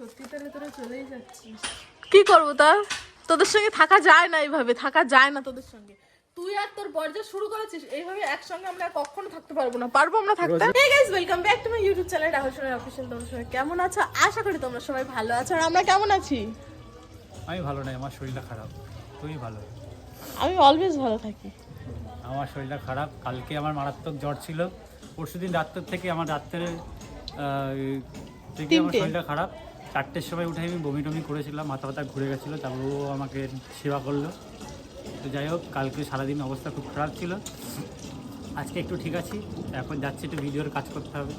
সত্যি তাহলে তোরা চলেই যাচ্ছিস। কি করব তা? তোদের সঙ্গে থাকা যায় না এইভাবে থাকা যায় না তোদের সঙ্গে। তুই আর তোর বর্জা শুরু করেছিস এইভাবে একসঙ্গে আমরা কখনো থাকতে পারব না। পারব আমরা থাকতে? Hey guys welcome back to my YouTube channel Rahul Sonar official তোমরা সবাই কেমন আছো? আশা করি তোমরা সবাই ভালো আছো। আর আমরা কেমন আছি? আমি ভালো নাই আমার শরীরটা খারাপ। তুমি ভালো? আমি অলওয়েজ ভালো থাকি। আমার শরীরটা খারাপ। কালকে আমার মারাত্মক জ্বর ছিল। পরশুদিন রাত্রের থেকে আমার রাত্রে থেকে আমার শরীরটা খারাপ। চারটের সময় উঠে আমি বমি টমি করেছিলাম মাথা ব্যথা ঘুরে গেছিল তারপর ও আমাকে সেবা করল। তো যাই হোক কালকে সারাদিন অবস্থা খুব খারাপ ছিল। আজকে একটু ঠিক আছি এখন যাচ্ছি একটু ভিডিওর কাজ করতে হবে।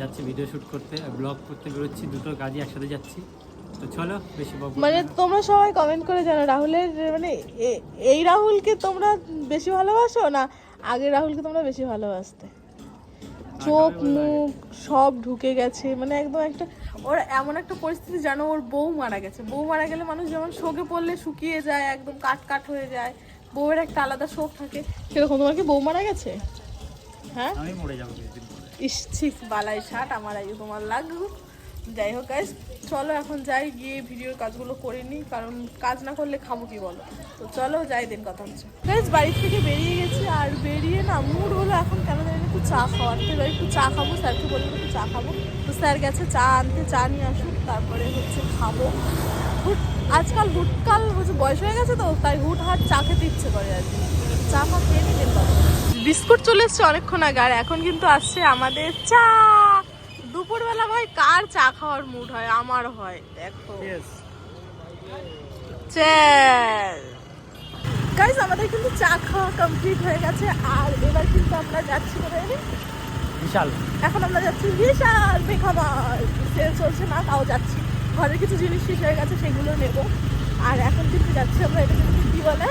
যাচ্ছি ভিডিও শ্যুট করতে ব্লগ করতে বেরোচ্ছি দুটো কাজই একসাথে যাচ্ছি। তো চলো বেশি মানে তোমরা সবাই কমেন্ট করে জানো রাহুলের মানে এই রাহুলকে তোমরা বেশি ভালোবাসো না আগের রাহুলকে তোমরা বেশি ভালোবাসতে? চোখ মুখ সব ঢুকে গেছে মানে একদম একটা ওর এমন একটা পরিস্থিতি জানো ওর বউ মারা গেছে। বউ মারা গেলে মানুষ যেমন শোকে পড়লে শুকিয়ে যায় একদম কাট কাট হয়ে যায়। বউয়ের একটা আলাদা শোক থাকে। সেরকম তোমার কি বউ মারা গেছে? হ্যাঁ? আমি মরে যাব ইস ছিস বালাই শার্ট আমার আগে তোমার লাগু। যাই হোক গাইস চলো এখন যাই গিয়ে ভিডিওর কাজগুলো করে নিই কারণ কাজ না করলে খাব কি বলো? তো চলো যাই দিন কথা হচ্ছে। গাইস বাড়ি থেকে বেরিয়ে গেছি আর বেরিয়ে না মুড হলো এখন কেন একটু চা খাওয়ার। তো এবার একটু চা খাব স্যারকে বললাম একটু চা খাব। তো স্যার গেছে চা আনতে চা নিয়ে আসুক তারপরে হচ্ছে খাব। হুট আজকাল হুটকাল হচ্ছে বয়স হয়ে গেছে তো তাই হুট হাট চা খেতে ইচ্ছে করে আর কি। চা ফা খেয়ে নিয়ে দিন বিস্কুট চলে এসছে অনেকক্ষণ আগে আর এখন কিন্তু আসছে আমাদের চা। দুপুরবেলা ভাই কার চা খাওয়ার মুড হয়? আমার হয় দেখো। চল গাইস আমাদের কিন্তু চা খাওয়া কমপ্লিট হয়ে গেছে আর এবার কিন্তু আমরা যাচ্ছি কোথায় বিশাল। এখন আমরা যাচ্ছি বিশাল বেখাবার সেল চলছে না তাও যাচ্ছি। ঘরের কিছু জিনিস শেষ হয়ে গেছে সেগুলো নেব। আর এখন কিন্তু যাচ্ছি আমরা এটা কিন্তু কি বলে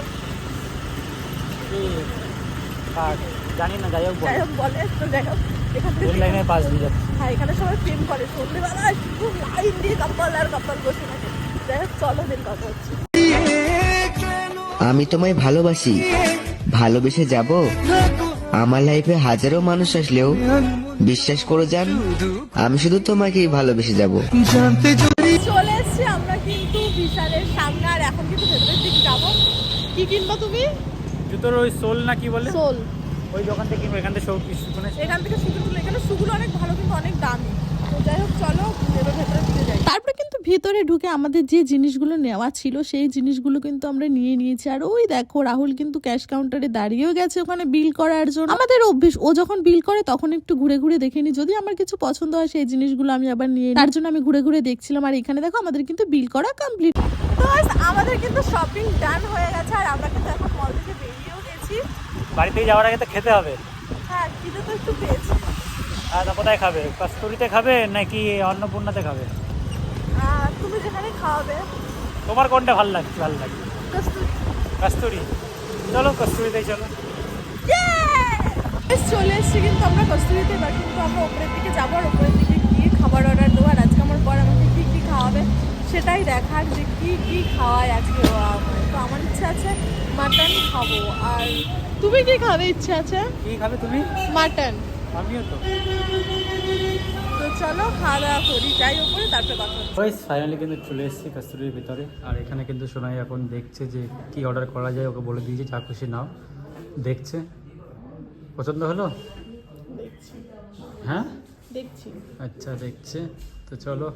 জানি না যাই হোক যাই হোক বলে তো যাই হোক এখান থেকে রেল লাইনের পাশ দিয়ে যাচ্ছি। হ্যাঁ এখানে সবাই প্রেম করে। সন্ধ্যেবেলায় শুধু লাইন দিয়ে কাপাল আর কাপাল বসে থাকে। যাই হোক চলো দিন কথা হচ্ছে আমি তোমায় ভালোবাসি। ভালোবেসে যাব। আমার লাইফে হাজারো মানুষ আসলেও বিশ্বাস করে যান আমি শুধু তোমাকেই ভালোবেসে যাব। চলে এসছি আমরা কিন্তু বিশালের সামনে আর এখন কিন্তু ভেতরের দিকে যাব। কি কিনবো তুমি? জুতোর ওই সোল না কি বলে? সোল। ওই দোকান থেকে কিনবো এখান থেকে সব কিছু এখান থেকে শুধু এখানে শুগুলো অনেক ভালো কিন্তু অনেক দামি। যাই হোক চলো এবার যাই। তারপরে কিন্তু ভিতরে ঢুকে আমাদের যে জিনিসগুলো নেওয়া ছিল সেই জিনিসগুলো কিন্তু আমরা নিয়ে নিয়েছি। আর ওই দেখো রাহুল কিন্তু ক্যাশ কাউন্টারে দাঁড়িয়েও গেছে ওখানে বিল করার জন্য। আমাদের অভ্যেস ও যখন বিল করে তখন একটু ঘুরে ঘুরে দেখে নি। যদি আমার কিছু পছন্দ হয় সেই জিনিসগুলো আমি আবার নিয়ে তার জন্য আমি ঘুরে ঘুরে দেখছিলাম। আর এখানে দেখো আমাদের কিন্তু বিল করা কমপ্লিট তো আমাদের কিন্তু শপিং ডান হয়ে গেছে। আর আমরা কিন্তু এখন মল থেকে বেরিয়েও গেছি। বাড়ি থেকে যাওয়ার আগে তো খেতে হবে। হ্যাঁ খিদে তো একটু পেয়েছি। আর কোথায় খাবে। কস্তুরিতে খাবে নাকি অন্নপূর্ণাতে খাবে? তুমি যেখানে খাওয়াবে। তোমার কোনটা ভালো লাগছে ভালো লাগছে? কস্তুরি। কস্তুরি? চলো কস্তুরিতেই চলো। চলে এসেছি কিন্তু আমরা কস্তুরিতে এবার কিন্তু আমরা ওপরের দিকে যাব আর ওপরের দিকে গিয়ে খাবার অর্ডার দেবো আর আজকে আমার পর আমাকে কী কী খাওয়াবে সেটাই দেখার যে কী কী খাওয়ায় আজকে তো আমার ইচ্ছা আছে মাটন খাব আর তুমি কি খাবে ইচ্ছা আছে? কি খাবে তুমি? মাটন। আমিও তো। তো চলো খাওয়া দাওয়া করি যাই ওপরে তারপরে কথা হচ্ছে। ওই ফাইনালি কিন্তু চলে এসেছি কস্তুরির ভিতরে। আর এখানে কিন্তু সোনাই এখন দেখছে যে কি অর্ডার করা যায় ওকে বলে দিয়েছি যা খুশি নাও। দেখছে। পছন্দ হলো? হ্যাঁ? দেখছি। আচ্ছা দেখছে। তো চলো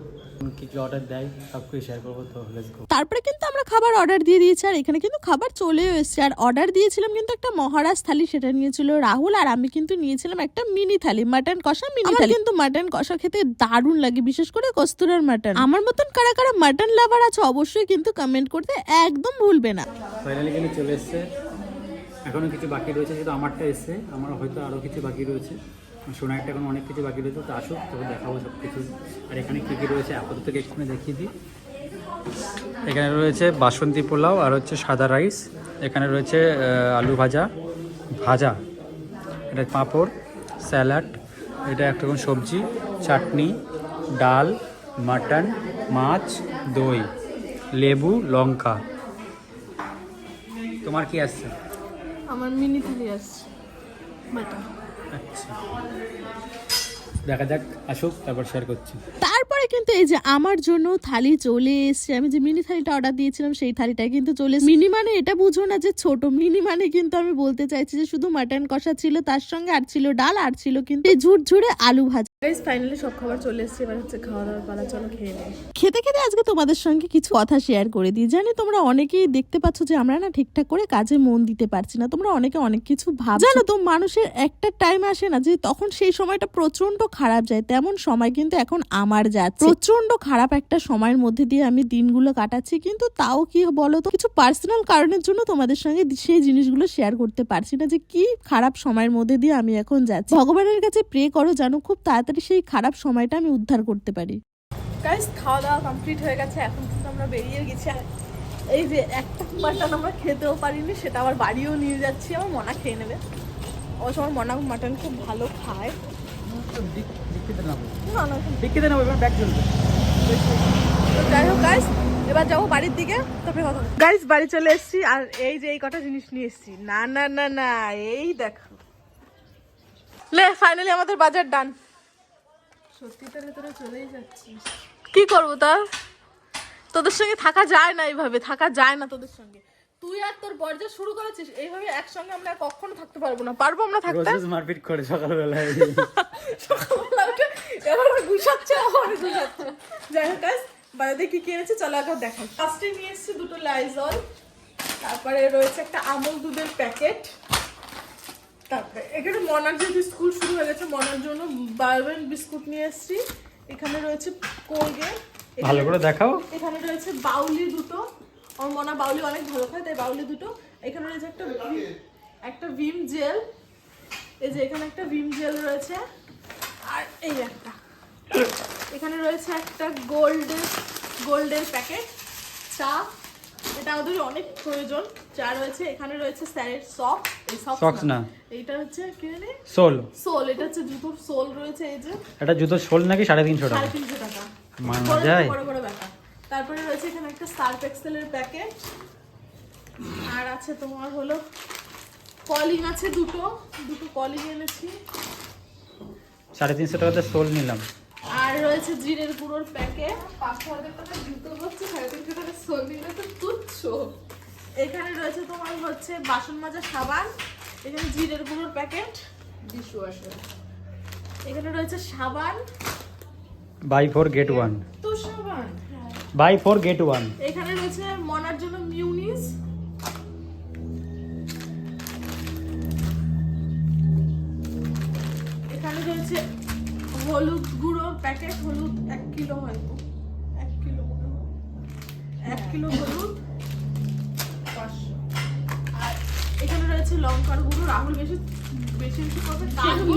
কী কী অর্ডার দেয় সব কিছু শেয়ার করব তো লেটস গো তারপরে কিন্তু খাবার অর্ডার দিয়ে দিয়েছি আর এখানে কিন্তু খাবার চলেও এসেছে। আর অর্ডার দিয়েছিলাম কিন্তু একটা মহারাজ থালি সেটা নিয়েছিল রাহুল আর আমি কিন্তু নিয়েছিলাম একটা মিনি থালি মাটন কষা মিনি থালি। কিন্তু মাটন কষা খেতে দারুণ লাগে বিশেষ করে কস্তুরার মাটন আমার মতন কারা কারা মাটন লাভার আছে অবশ্যই কিন্তু কমেন্ট করতে একদম ভুলবে না। ফাইনালি কিন্তু চলে এসছে। এখনও কিছু বাকি রয়েছে যেহেতু আমারটা এসছে। আমার হয়তো আরও কিছু বাকি রয়েছে। সোনারটা এখন অনেক কিছু বাকি রয়েছে তো আসুক তবে দেখাবো সব কিছু আর এখানে কী কী রয়েছে আপাতত এখানে দেখিয়ে দিই। এখানে রয়েছে বাসন্তী পোলাও আর হচ্ছে সাদা রাইস। এখানে রয়েছে আলু ভাজা। ভাজা এটা পাঁপড় স্যালাড এটা একটা রকম সবজি চাটনি ডাল মাটন মাছ দই লেবু লঙ্কা। তোমার কি আসছে আমার মিনি আসছে আচ্ছা। দেখা যাক আসুক তারপর শেয়ার করছি। তারপরে কিন্তু এই যে আমার জন্য থালি চলে এসছে আমি যে মিনি থালিটা অর্ডার দিয়েছিলাম সেই থালিটা কিন্তু চলে এসছে। মিনি মানে এটা বুঝো না যে ছোট মিনি মানে কিন্তু আমি বলতে চাইছি যে শুধু মাটন কষা ছিল তার সঙ্গে আর ছিল ডাল আর ছিল কিন্তু এই ঝুরঝুরে আলু ভাজা। গাইস ফাইনালি সব খাবার চলে এসেছে এবার হচ্ছে খাওয়া দাওয়ার পালা চলো খেয়ে নিই। খেতে খেতে আজকে তোমাদের সঙ্গে কিছু কথা শেয়ার করে দিই। জানি তোমরা অনেকেই দেখতে পাচ্ছ যে আমরা না ঠিকঠাক করে কাজে মন দিতে পারছি না তোমরা অনেকে অনেক কিছু ভাব জানো তো মানুষের একটা টাইম আসে না যে তখন সেই সময়টা প্রচণ্ড খারাপ যায়, তেমন সময় কিন্তু এখন আমার যাচ্ছে। প্রচণ্ড খারাপ একটা সময়ের মধ্যে দিয়ে আমি দিনগুলো কাটাচ্ছি, কিন্তু তাও কি বলো তো কিছু পার্সোনাল কারণের জন্য তোমাদের সঙ্গে সেই জিনিসগুলো শেয়ার করতে পারছি না যে কি খারাপ সময়ের মধ্যে দিয়ে আমি এখন যাচ্ছি। ভগবানের কাছে প্রে করো জানো খুব তাড়াতাড়ি সেই খারাপ সময়টা আমি উদ্ধার করতে পারি। গাইস খাওয়া দাওয়া কমপ্লিট হয়ে গেছে, এখন কিন্তু আমরা বেরিয়ে গেছি। এই যে একটা মাটন আমরা খেতেও পারিনি, সেটা আবার বাড়িও নিয়ে যাচ্ছি আমার মনা খেয়ে নেবে। অবশ্য আমার মনা মাটন খুব ভালো খায়। ডিক্কিতে নেব না না ডিক্কিতে নেব এবার ব্যাগ চলবে। তো যাই হোক গাইস এবার যাব বাড়ির দিকে তারপরে কথা গাইস বাড়ি চলে এসেছি আর এই যে এই কটা জিনিস নিয়ে এসেছি। না না না না এই দেখো। লে ফাইনালি আমাদের বাজার ডান সত্যি তাহলে তোরা চলেই যাচ্ছিস কি করব তার? তোদের সঙ্গে থাকা যায় না এইভাবে থাকা যায় না তোদের সঙ্গে। তুই আর তোর বর্জা শুরু করেছিস এইভাবে একসঙ্গে আমরা কখনো থাকতে পারব না। পারব আমরা থাকতে? রোজ মারপিট করে সকালবেলায়। সকালবেলা উঠে এবার গুছাচ্ছে গুছাচ্ছে যাই হোক বাড়িতে কি চলো দেখাই। ফার্স্টে নিয়ে এসেছি দুটো লাইজল তারপরে রয়েছে একটা আমল দুধের প্যাকেট। তারপরে এখানে মনার যেহেতু স্কুল শুরু হয়ে গেছে মনার জন্য বিস্কুট নিয়ে এসেছি। এখানে রয়েছে কোলগেট ভালো করে দেখাও। এখানে রয়েছে বাউলি দুটো ওর মনা বাউলি অনেক ভালো খায় তাই বাউলি দুটো। এখানে রয়েছে একটা একটা ভিম জেল। এই যে এখানে একটা ভিম জেল রয়েছে। আর এই একটা। এখানে রয়েছে একটা গোল্ডের গোল্ডের প্যাকেট চা। এটা আমাদের অনেক প্রয়োজন। চা রয়েছে। এখানে রয়েছে স্যারের সক্স। এই সক্স না। এইটা হচ্ছে কি জানি? সোল। সোল। এটা হচ্ছে জুতোর সোল রয়েছে এই যে। এটা জুতোর সোল নাকি সাড়ে তিনশো টাকা? সাড়ে তিনশো টাকা। মানা যায়? বড় বড় ব্যাপার। তারপরে রয়েছে এখানে একটা সার্ফ এক্সেলের প্যাকেট আর আছে তোমার হলো কলিং আছে দুটো। দুটো কলিং এনেছি। সাড়ে তিনশো টাকাতে সোল নিলাম। আর রয়েছে জিরের গুঁড়োর প্যাকেট পাঁচশো হাজার টাকা জুতো হচ্ছে সাড়ে তিনশো টাকা সোল নিলে তো তুচ্ছ এখানে রয়েছে তোমার হচ্ছে বাসন মাজা সাবান। এখানে জিরের গুঁড়োর প্যাকেট ডিশওয়াশার এখানে রয়েছে সাবান। বাই ফোর গেট ওয়ান তো সাবান বাই ফোর গেট ওয়ান। এখানে রয়েছে মনার জন্য মিউনিস। এখানে রয়েছে হলুদ গুঁড়ো প্যাকেট হলুদ এক কিলো হয়তো এক কিলো এক কিলো হলুদ পাঁচশো। আর এখানে রয়েছে লঙ্কার গুঁড়ো। রাহুল বেশি বেশি বেশি করে কাটবো,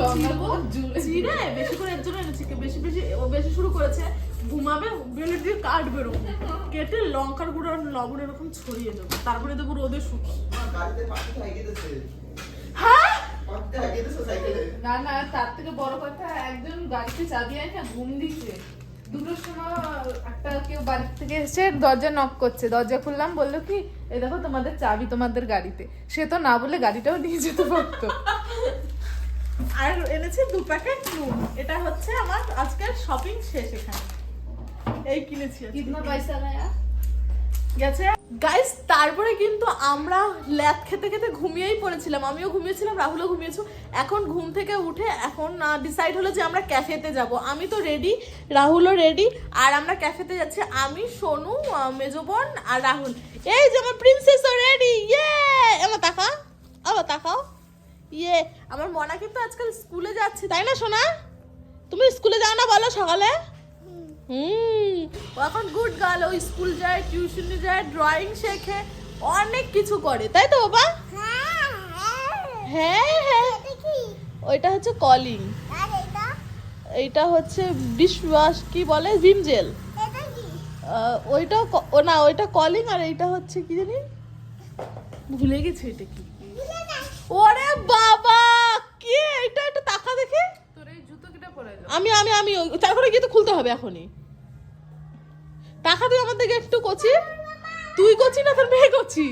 বেশি করে এর জন্য এনেছি। বেশি বেশি ও বেশি শুরু করেছে। ঘুমাবে বেলে দিয়ে কাটবে এরকম কেটে লঙ্কার গুঁড়ো আর লবণ এরকম ছড়িয়ে দেবো। তারপরে দেবো রোদে শুকিয়ে। হ্যাঁ? না না তার থেকে বড় কথা একজন গাড়িতে চাবি আছে ঘুম দিচ্ছে। দুটোর সময় একটা কেউ বাড়ি থেকে এসে দরজা নক করছে। দরজা খুললাম বলল কি এই দেখো তোমাদের চাবি তোমাদের গাড়িতে। সে তো না বলে গাড়িটাও নিয়ে যেতে পারতো আর এনেছি দু প্যাকেট নুন। এটা হচ্ছে আমার আজকের শপিং শেষ এখানে। এই কিনেছি কিতনা পয়সা গায়া গেছে? গাইস তারপরে কিন্তু আমরা ল্যাদ খেতে খেতে ঘুমিয়েই পড়েছিলাম। আমিও ঘুমিয়েছিলাম রাহুলও ঘুমিয়েছো এখন ঘুম থেকে উঠে এখন ডিসাইড হলো যে আমরা ক্যাফেতে যাব। আমি তো রেডি রাহুলও রেডি আর আমরা ক্যাফেতে যাচ্ছি আমি সোনু মেজবন আর রাহুল। এই যে আমার প্রিন্সেসও রেডি ইয়ে আমার তাকাও। আবার তাকাও। ইয়ে আমার মনা কিন্তু আজকাল স্কুলে যাচ্ছে তাই না সোনা? তুমি স্কুলে যাও না বলো সকালে। হুম এখন গুড গার্ল ও স্কুল যায় টিউশনে যায় ড্রয়িং শেখে, অনেক কিছু করে, তাই তো বাবা? হ্যাঁ হ্যাঁ। ওইটা হচ্ছে কলিং এইটা হচ্ছে ডিশওয়াশ কি বলে? ভিম জেল ওইটা ও না, ওইটা কলিং আর এইটা হচ্ছে কি জানি? ভুলে গেছি এটা কি। ওরে বাবা, কি এটা একটু তাকা দেখে তোর এই জুতো কিটা পরে এলো আমি আমি আমি, তারপরে গিয়ে তো খুলতে হবে এখনই। টাকা তুই আমার দিকে একটু কচি। তুই কচি না তোর মেয়ে কচি?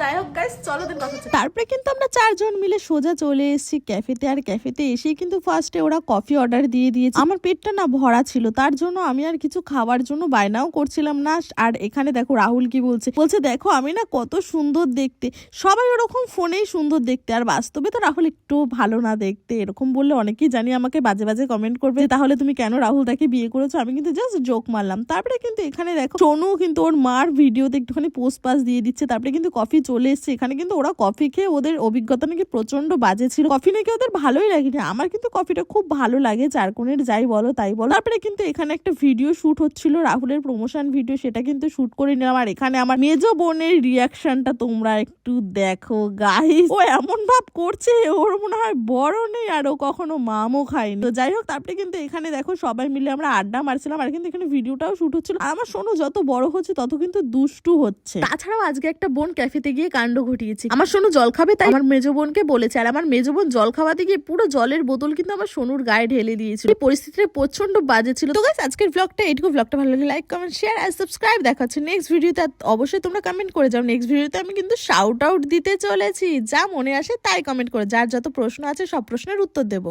যাই হোক গাইস চলো দিন কথা তারপরে কিন্তু আমরা চারজন মিলে সোজা চলে এসেছি ক্যাফেতে, আর ক্যাফেতে এসেই কিন্তু ফার্স্টে ওরা কফি অর্ডার দিয়ে দিয়েছে। আমার পেটটা না ভরা ছিল, তার জন্য আমি আর কিছু খাওয়ার জন্য বায়নাও করছিলাম না। আর এখানে দেখো রাহুল কি বলছে বলছে, দেখো, আমি না কত সুন্দর দেখতে। সবাই ওরকম ফোনেই সুন্দর দেখতে, আর বাস্তবে তো রাহুল একটু ভালো না দেখতে। এরকম বললে অনেকেই জানি আমাকে বাজে বাজে কমেন্ট করবে। তাহলে তুমি কেন রাহুল তাকে বিয়ে করেছ? আমি কিন্তু জাস্ট জোক মারলাম। তারপরে কিন্তু এখানে দেখো, সোনু কিন্তু ওর মার ভিডিওতে একটুখানি পোস্ট পাস দিয়ে দিচ্ছে। তারপরে কিন্তু কফি চলে এসছে। এখানে কিন্তু ওরা কফি খেয়ে ওদের অভিজ্ঞতা নাকি প্রচণ্ড বাজে ছিল। কফি নাকি ওদের ভালোই লাগেনি। আমার কিন্তু কফিটা খুব ভালো লাগে চারকোনের যাই বলো তাই বলো। তারপরে কিন্তু এখানে একটা ভিডিও শুট হচ্ছিল, রাহুলের প্রমোশন ভিডিও সেটা কিন্তু শুট করে নিলাম। আর এখানে আমার মেজো বোনের রিয়াকশনটা তোমরা একটু দেখো গাইস ও এমন ভাব করছে, ওর মনে হয় বড় নেই আর ও কখনো মামও খায়নি। তো যাই হোক, তারপরে কিন্তু এখানে দেখো সবাই মিলে আমরা আড্ডা মারছিলাম। আর কিন্তু এখানে ভিডিওটাও শুট হচ্ছিল। আমার শোনো, যত বড় হচ্ছে, তত কিন্তু দুষ্টু হচ্ছে। তাছাড়াও আজকে একটা বোন ক্যাফেতে গিয়ে কাণ্ড ঘটিয়েছি। আমার সোনু জল খাবে তাই? আমার মেজো বোনকে বলেছে আর আমার মেজো বোন জল খাওয়াতে গিয়ে পুরো জলের বোতল কিন্তু আমার সোনুর গায়ে ঢেলে দিয়েছিল। এই পরিস্থিতিটা প্রচণ্ড বাজে ছিল। তো গাইস আজকের ব্লগটা এটুকু ব্লগটা ভালো লাগে লাইক কমেন্ট শেয়ার আর সাবস্ক্রাইব দেখাচ্ছে নেক্সট ভিডিওতে অবশ্যই তোমরা কমেন্ট করে যাও। নেক্সট ভিডিওতে আমি কিন্তু শাউট আউট দিতে চলেছি। যা মনে আসে তাই কমেন্ট করে। যার যত প্রশ্ন আছে সব প্রশ্নের উত্তর দেবো।